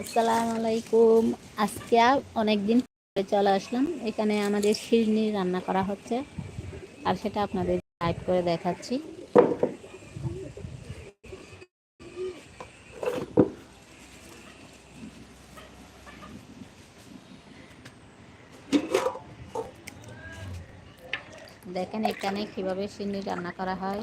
আসসালামু আলাইকুম আজকে অনেকদিন পরে চলে আসলাম। এখানে আমাদের শিরনি রান্না করা হচ্ছে। আর সেটা আপনাদের লাইভ করে দেখাচ্ছি। দেখেন এখানে কীভাবে শিরনি রান্না করা হয়।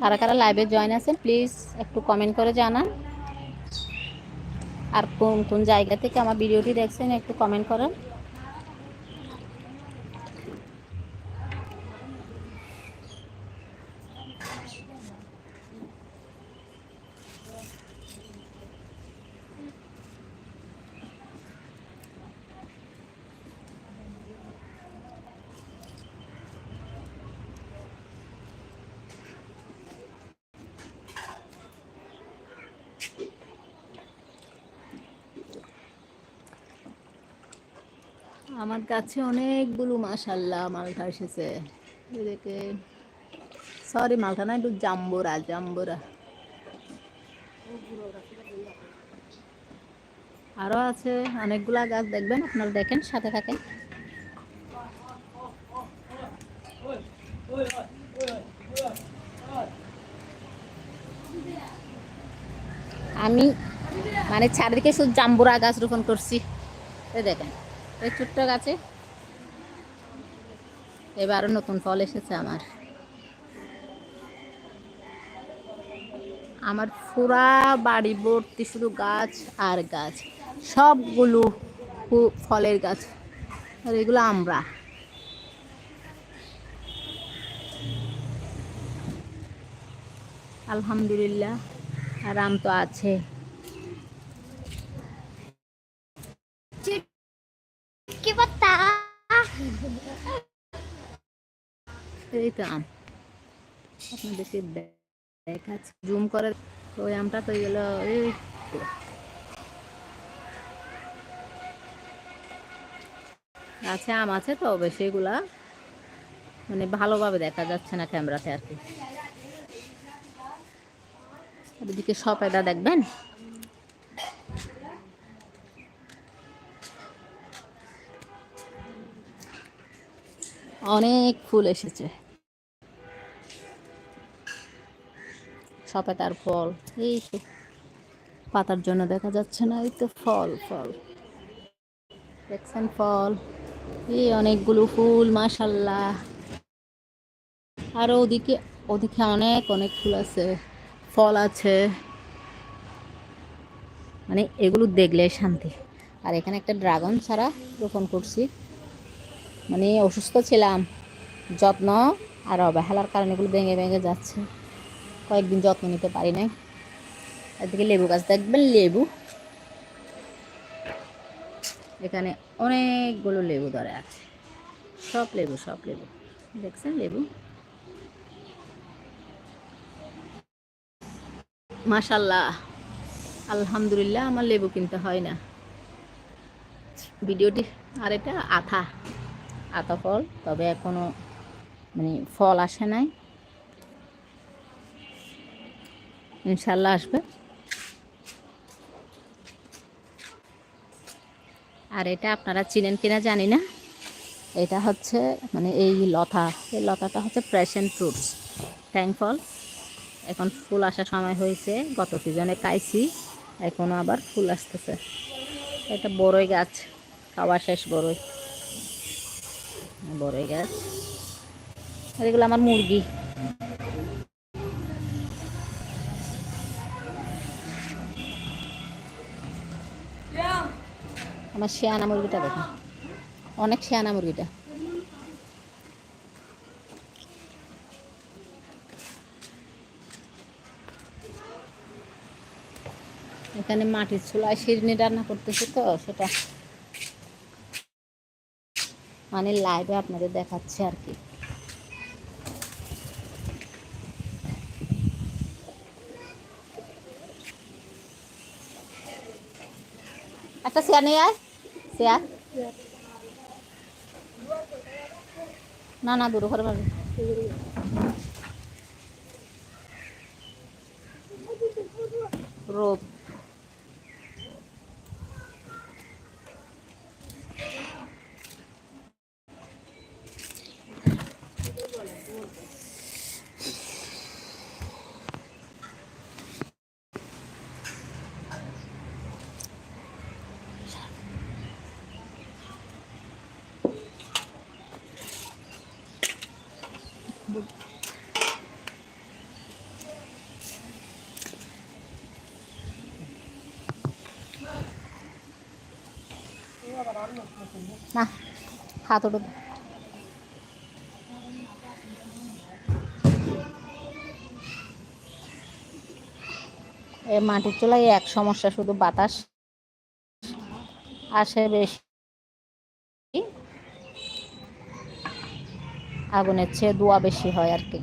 কারা কারা লাইভে জয়েন আছেন প্লিজ একটু কমেন্ট করে জানান। আর কোন কোন জায়গা থেকে আমার ভিডিওটি দেখছেন, একটু কমেন্ট করেন। আমার কাছে অনেকগুলো মাশাল্লাহ মালটা এসেছে। এদিকে সরি মালটা না, একটু জাম্বুরা জাম্বুরা। আরও আছে, অনেকগুলা গাছ দেখবেন, আপনারা দেখেন, সাথে থাকেন। আমি মানে চারিদিকে শুধু জাম্বুরা গাছ রোপণ করছি। দেখেন। এই ছোট্ট গাছে। এবারও নতুন ফল এসেছে আমার। আমার পুরা বাড়ি ভর্তি শুধু গাছ আর গাছ। সবগুলো ফলের গাছ। আর এগুলো আমরা। আলহামদুলিল্লাহ। আর আম তো আছে। এই আম। আপনাদেরকে দেখাচ্ছি। জুম ওই আমটা তো গেল এই আম আছে তো এগুলা মানে ভালোভাবে দেখা যাচ্ছে না ক্যামেরাতে আর কি। এদিকে সপেদা দেখবেন? অনেক ফুল এসেছে। সপেটার ফল। এই তো, পাতার জন্য দেখা যাচ্ছে না, এই তো ফল ফল। দেখছেন ফল? এই অনেকগুলো ফুল মাশাল্লাহ আর ওদিকে ওদিকে অনেক অনেক ফুল আছে, ফল আছে। মানে এগুলো দেখলে শান্তি। আর এখানে একটা ড্রাগন ছাড়া রোপণ করছি। মানে অসুস্থ ছিলাম, যত্ন আর অবহেলার কারণে এগুলো ভেঙে ভেঙে যাচ্ছে। কয়েকদিন যত্ন নিতে পারি নাই। এদিকে লেবু গাছ, দেখবেন লেবু? এখানে অনেকগুলো লেবু ধরে আছে। সব লেবু সব লেবু। দেখছেন লেবু? মাশাল্লাহ, আলহামদুলিল্লাহ আমার লেবু কিনতে হয় না। ভিডিওটি আর এটা আথা আতা ফল, তবে এখনও মানে ফল আসে নাই। ইনশাল্লাহ আসবে। আর এটা আপনারা চিনেন কিনা জানি না। এটা হচ্ছে মানে এই লতা, এই লতাটা হচ্ছে প্রেশন ফ্রুটস ফল এখন ফুল আসার সময় হয়েছে, গত সিজনে খাইছি এখনও আবার ফুল আসতেছে। এটা বড়ই গাছ খাওয়া শেষ বড়ই। বড়ই গাছ। এগুলো আমার মুরগি। আমার শিয়ানা মুরগিটা দেখুন অনেক শিয়ানা মুরগিটা। এখানে মাটির চুলায় শিরনি রান্না করতেছি তো, সেটা মানে লাইভে আপনাদের দেখাচ্ছে আর কি। একটা চেয়ার আয়। চেয়ার না না দূর ঘরে পারবে রোদ। না, হাত ওটা এ মাটির চুলায় এক সমস্যা, শুধু বাতাস আসে বেশি। আগুনের চেয়ে দোয়া বেশি হয় আর কি।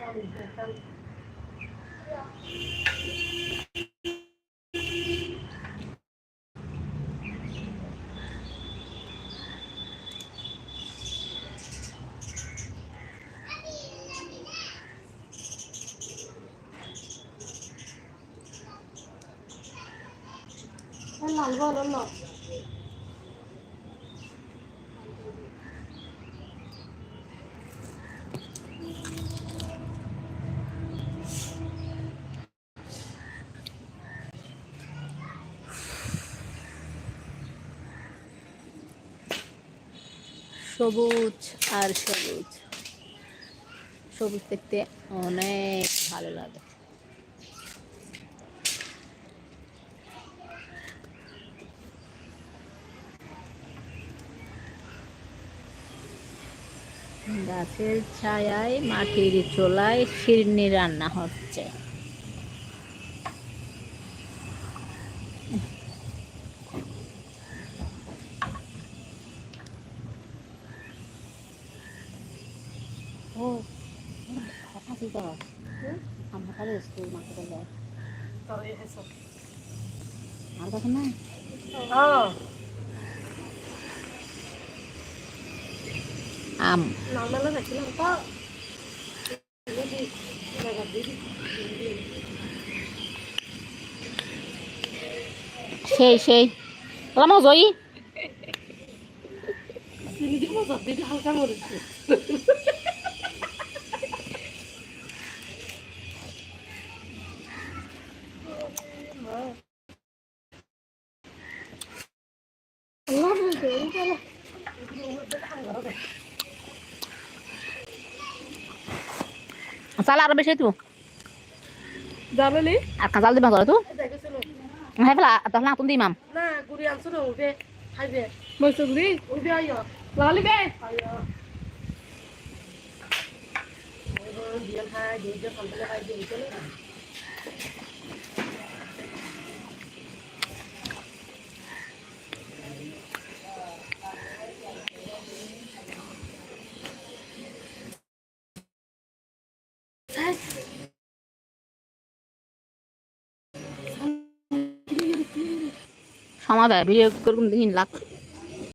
Thank you. সবুজ আর সবুজ। সবুজ দেখতে অনেক ভালো লাগে। গাছের ছায়ায়, মাটির চোলায় শিরনি রান্না হচ্ছে। কথা কি কর আমরা কালে স্কুল মাকে বলে আর কথা না আম সেই সেই বললাম জয়ী চাল আরও বেশি তো জানালি আর কাঁচাল দিবা তো হ্যাঁ ফেলা তাহলে আতুন দিই মাম না গুড়ি আনছো না উঠে। খাইবে বসে গুড়ি উঠে আইও লালি বে। আইও দিয়ে খাই দিয়ে দিয়ে খাই দিয়ে সময় ভিডিও করুন দিন লাখ